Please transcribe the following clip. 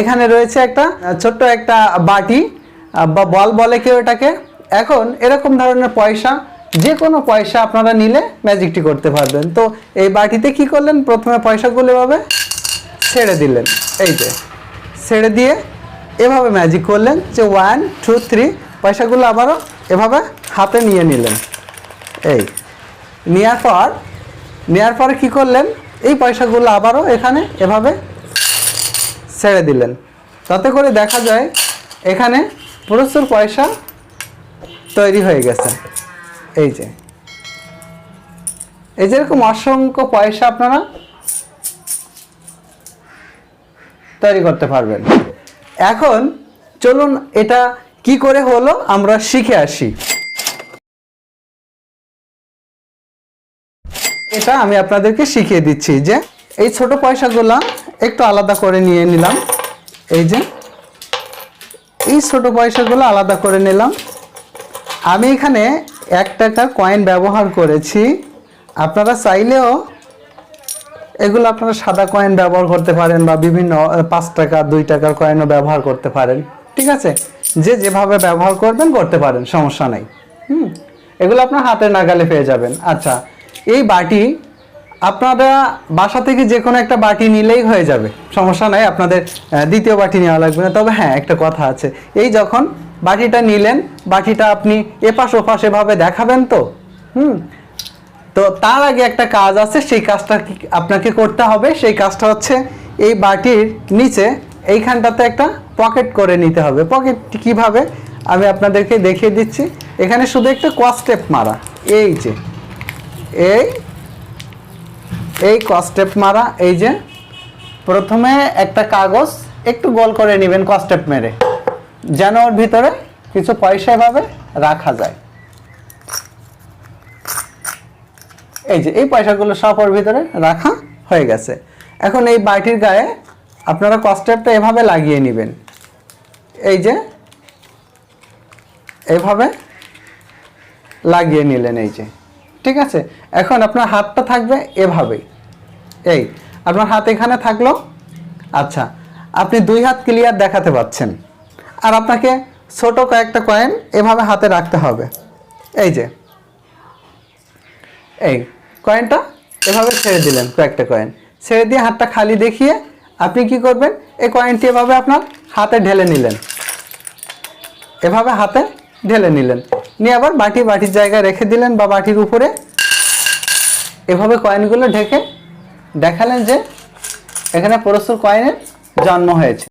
এখানে রয়েছে একটা ছোট্ট একটা বাটি বা বল বলে কেউ এটাকে। এখন এরকম ধরনের পয়সা, যে কোনো পয়সা আপনারা নিলে ম্যাজিকটি করতে পারবেন। তো এই বাটিতে কি করলেন? প্রথমে পয়সাগুলো এভাবে ছেড়ে দিলেন। এই যে, ছেড়ে দিয়ে এভাবে ম্যাজিক করলেন যে ওয়ান টু থ্রি পয়সাগুলো আবারও এভাবে হাতে নিয়ে নিলেন। এই নেওয়ার পর নেওয়ার পরে কী করলেন? এই পয়সাগুলো আবারও এখানে এভাবে ছেড়ে দিলেন। তাতে করে দেখা যায় এখানে প্রচুর পয়সা তৈরি হয়ে গেছে। এই যে। এই যেরকম অসংখ্য পয়সা আপনারা তৈরি করতে পারবেন। এখন চলুন এটা কি করে হলো আমরা শিখে আসি। এটা আমি আপনাদেরকে শিখিয়ে দিচ্ছি যে এই ছোট পয়সাগুলো একটু আলাদা করে নিয়ে নিলাম। এই যে, এই ছোট পয়সাগুলো আলাদা করে নিলাম। আমি এখানে এক টাকার কয়েন ব্যবহার করেছি। আপনারা চাইলেও এগুলো আপনারা সাদা কয়েন ব্যবহার করতে পারেন বা বিভিন্ন পাঁচ টাকা, দুই টাকার কয়েনও ব্যবহার করতে পারেন। ঠিক আছে? যে যেভাবে ব্যবহার করবেন করতে পারেন, সমস্যা নাই। হুম? এগুলো আপনার হাতে নাগালে পেয়ে যাবেন। আচ্ছা এই বাটি আপনারা বাসা থেকে যে কোনো একটা বাটি নিলেই হয়ে যাবে। সমস্যা নাই, আপনাদের দ্বিতীয় বাটি নেওয়া লাগবে না। তবে হ্যাঁ একটা কথা আছে। এই যখন বাটিটা নিলেন, বাটিটা আপনি এপাশ ওপাশ এভাবে দেখাবেন তো? হুম? তো তার আগে একটা কাজ আছে, সেই কাজটা আপনাকে করতে হবে। সেই কাজটা হচ্ছে, এই বাটির নিচে এইখানটাতে একটা পকেট করে নিতে হবে। পকেট কীভাবে? আমি আপনাদেরকে দেখিয়ে দিচ্ছি। এখানে শুধু একটা কস্টেপ মারা। এই যে, এই এই কস্টেপ মারা, এই যে, প্রথমে একটা কাগজ একটু গোল করে নেবেন কস্টেপ মেরে, যেন ওর ভিতরে কিছু পয়সা এভাবে রাখা যায়। এই যে, এই পয়সাগুলো সব ওর ভিতরে রাখা হয়ে গেছে। এখন এই বাটির গায়ে আপনারা কস্টেপটা এভাবে লাগিয়ে নেবেন। এই যে, এভাবে লাগিয়ে নিলেন, এই যে। ঠিক আছে? এখন আপনার হাতটা থাকবে এভাবেই। এই, আপনার হাত এখানে থাকল। আচ্ছা আপনি দুই হাত ক্লিয়ার দেখাতে পাচ্ছেন। আর আপনাকে ছোট কয়েকটা কয়েন এভাবে হাতে রাখতে হবে। এই যে। এই কয়েনটা এভাবে ছেড়ে দিলেন কয়েকটা কয়েন ছেড়ে দিয়ে হাতটা খালি দেখিয়ে আপনি কি করবেন? এই কয়েনটি এভাবে আপনার হাতে ঢেলে নিলেন। এভাবে হাতে ঢেলে নিলেন। নিয়ে আবার বাটি বাটির জায়গায় রেখে দিলেন বা বাটির উপরে। এভাবে কয়েনগুলো ঢেকে দেখালেন যে এখানে পরশুর কয়েনের জন্ম হয়েছে।